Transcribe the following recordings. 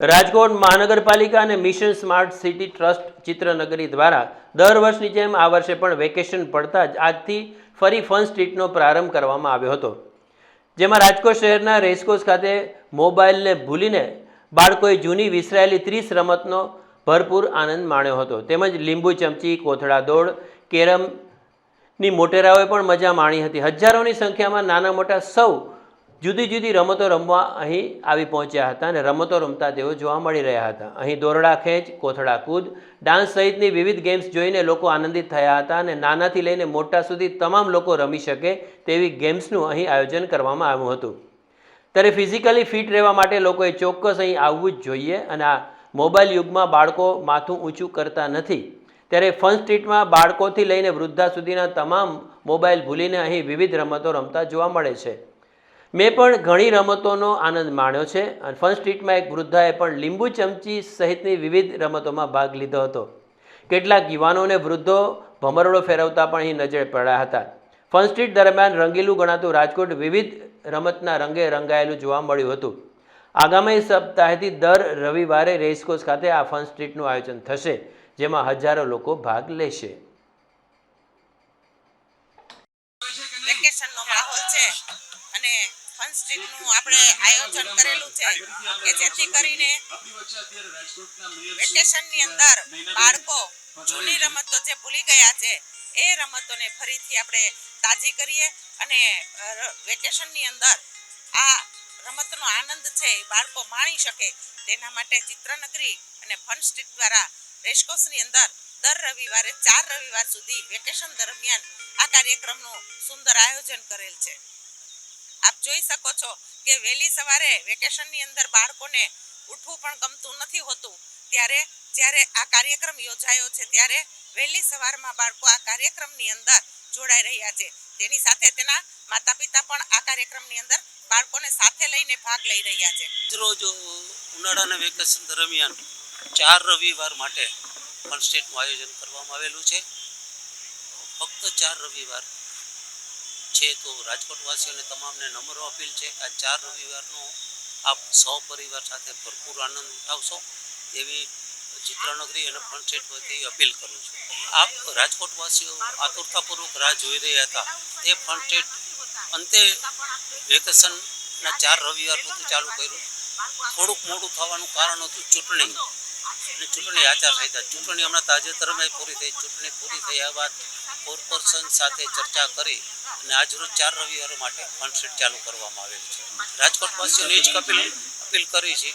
રાજકોટ મહાનગરપાલિકા અને mission smart city trust Chitranagari દ્વારા દર વર્ષની જેમ આ વર્ષે પણ વેકેશન પડતા જ આજથી ફરી ફન સ્ટ્રીટનો પ્રારંભ કરવામાં આવ્યો હતો. જેમાં રાજકોટ શહેરના રેસકોર્સ ખાતે મોબાઈલને ભૂલીને બાળકોએ જૂની વિસરાયેલી ત્રીસ રમતનો ભરપૂર આનંદ માણ્યો હતો. તેમજ લીંબુ ચમચી, કોથળા દોડ, કેરમની મોટેરાઓએ પણ મજા માણી હતી. હજારોની સંખ્યામાં નાના મોટા સૌ જુદી જુદી રમતો રમવા અહીં આવી પહોંચ્યા હતા અને રમતો રમતા તેઓ જોવા મળી રહ્યા હતા. અહીં દોરડા ખેંચ, કોથળા કૂદ, ડાન્સ સહિતની વિવિધ ગેમ્સ જોઈને લોકો આનંદિત થયા હતા અને નાનાથી લઈને મોટા સુધી તમામ લોકો રમી શકે તેવી ગેમ્સનું અહીં આયોજન કરવામાં આવ્યું હતું. ત્યારે ફિઝિકલી ફિટ રહેવા માટે લોકોએ ચોક્કસ અહીં આવવું જ જોઈએ અને આ મોબાઈલ યુગમાં બાળકો માથું ઊંચું કરતા નથી. ત્યારે ફન સ્ટ્રીટમાં બાળકોથી લઈને વૃદ્ધા સુધીના તમામ મોબાઈલ ભૂલીને અહીં વિવિધ રમતો રમતા જોવા મળે છે. મેં પણ ઘણી રમતોનો આનંદ માણ્યો છે અને ફન સ્ટ્રીટમાં એક વૃદ્ધાએ પણ લીંબુ ચમચી સહિતની વિવિધ રમતોમાં ભાગ લીધો હતો. કેટલાક યુવાનોને વૃદ્ધો ભમરડો ફેરવતા પણ અહીં નજરે પડ્યા હતા. ફન સ્ટ્રીટ દરમિયાન રંગીલું ગણાતું રાજકોટ વિવિધ રમતના રંગે રંગાયેલું જોવા મળ્યું હતું. આગામી સપ્તાહથી દર રવિવારે રેસકોર્સ ખાતે આ ફન સ્ટ્રીટનું આયોજન થશે, જેમાં હજારો લોકો ભાગ લેશે. વેકેશનનો માહોલ છે. અને ફન સ્ટ્રીટનું આપણે આયોજન કરેલું છે. કે જેથી કરીને વેકેશનની અંદર બાળકો જૂની રમતો જે ભૂલી ગયા છે, એ રમતોને ફરીથી આપણે તાજી કરીએ અને વેકેશનની અંદર આ રમતનો આનંદ છે બાળકો માણી શકે તેના માટે ચિત્રનગરી અને ફન સ્ટ્રીટ દ્વારા રેસકોર્સની અંદર દર રવિવારે ચાર રવિવાર સુધી વેકેશન દરમિયાન આ કાર્યક્રમનું સુંદર આયોજન કરેલ છે. આપ જોઈ શકો છો કે વહેલી સવારે વેકેશનની અંદર બાળકોને ઉઠવું પણ ગમતું નથી હોતું. ત્યારે જ્યારે આ કાર્યક્રમ યોજાયો છે, ત્યારે વહેલી સવારમાં બાળકો આ કાર્યક્રમની અંદર જોડાઈ રહ્યા છે. તેની સાથે તેના માતા પિતા પણ આ કાર્યક્રમની અંદર બાળકોને સાથે લઈને ભાગ લઈ રહ્યા છે. રોજ ઉનાળાના વેકેશન દરમિયાન ચાર રવિવાર માટે ફન સ્ટેટનું આયોજન કરવામાં આવેલું છે. ફક્ત ચાર રવિવાર છે, તો રાજકોટવાસીઓને તમામને નમ્ર અપીલ છે આ ચાર રવિવારનો આપ સૌ પરિવાર સાથે ભરપૂર આનંદ ઉઠાવશો તેવી ચિત્રનગરી અને ફન સેટ વતી અપીલ કરું છું. આપ રાજકોટવાસીઓ આતુરતાપૂર્વક રાહ જોઈ રહ્યા હતા. તે ફન સેટ અંતે વેકેશનના ચાર રવિવાર પૂરતું ચાલુ કર્યું. થોડુંક મોડું થવાનું કારણ હતું ચૂંટણી. અને ચૂંટણી આચાર સંહિતા. ચૂંટણી હમણાં તાજેતરમાં પૂરી થઈ. ચૂંટણી પૂરી થયા બાદ કોર્પોરેશન સાથે ચર્ચા કરી અને આજરોજ ચાર રવિવારો માટે ફંડશીટ ચાલુ કરવામાં આવેલ છે. રાજકોટવાસીઓને એ જ અપીલ અપીલ કરી છે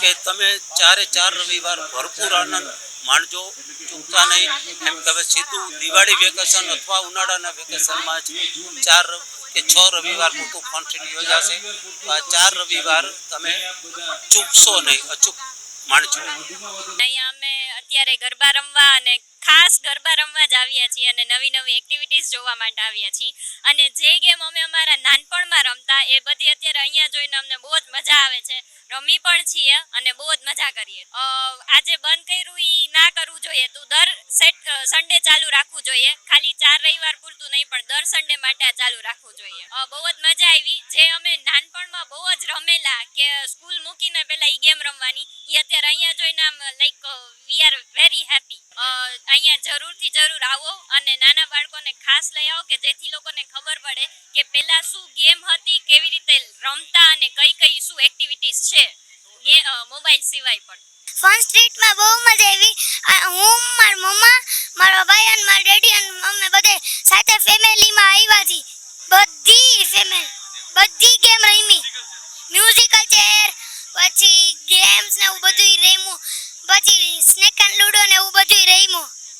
કે તમે ચારે ચાર રવિવાર ભરપૂર આનંદ માણજો, ચૂકતા નહીં. એમ કે સીધું દિવાળી વેકેશન અથવા ઉનાળાના વેકેશનમાં જ ચાર કે છ રવિવાર મોટું ફંડશીટ યોજાશે. તો આ ચાર રવિવાર તમે ચૂકશો નહીં, અચૂક માણજો. અહીંયા અમે અત્યારે ગરબા રમવા અને ખાસ ગરબા રમવા જ આવ્યા છીએ અને નવી નવી એક્ટિવિટીઝ જોવા માટે આવ્યા છીએ. અને જે ગેમ અમે અમારા નાનપણમાં રમતા, એ બધી અત્યારે અહીંયા જોઈને અમને બહુ જ મજા આવે છે. રમી પણ છીએ અને બહુ જ મજા કરીએ. આજે બંધ કર્યું એ ના કરવું જોઈએ. તો દર સેટ સન્ડે ચાલુ રાખવું જોઈએ. ખાલી ચાર રવિવાર પૂરતું નહીં, પણ દર સન્ડે માટે આ ચાલુ રાખવું જોઈએ. બહુ જ મજા આવી. જે અમે નાનપણમાં બહુ જ રમેલા, કે સ્કૂલ મૂકીને પહેલાં એ ગેમ રમવાની એ અત્યારે અહીંયા જોઈને આમ like we are very happy અહીંયા જરૂરથી જરૂર આવો અને નાના બાળકોને ખાસ લઈ આવો કે જેથી લોકોને ખબર પડે કે પહેલા શું ગેમ હતી, કેવી રીતે રમતા અને કઈ કઈ શું એક્ટિવિટીઝ છે. મોબાઈલ સિવાય પણ. ફન સ્ટ્રીટમાં બહુ મજા આવી. હું, મારા મમ્મા, મારા ભાઈ અને મારા ડેડી અને અમે બધે સાથે ફેમિલીમાં આવ્યા છીએ બધી ફેમિલી બધી ગેમ રમી. મ્યુઝિકલ ચેર પછી રમ્યું પછી સ્નેક એન્ડ લૂડો ને એવું બધું રમ્યું.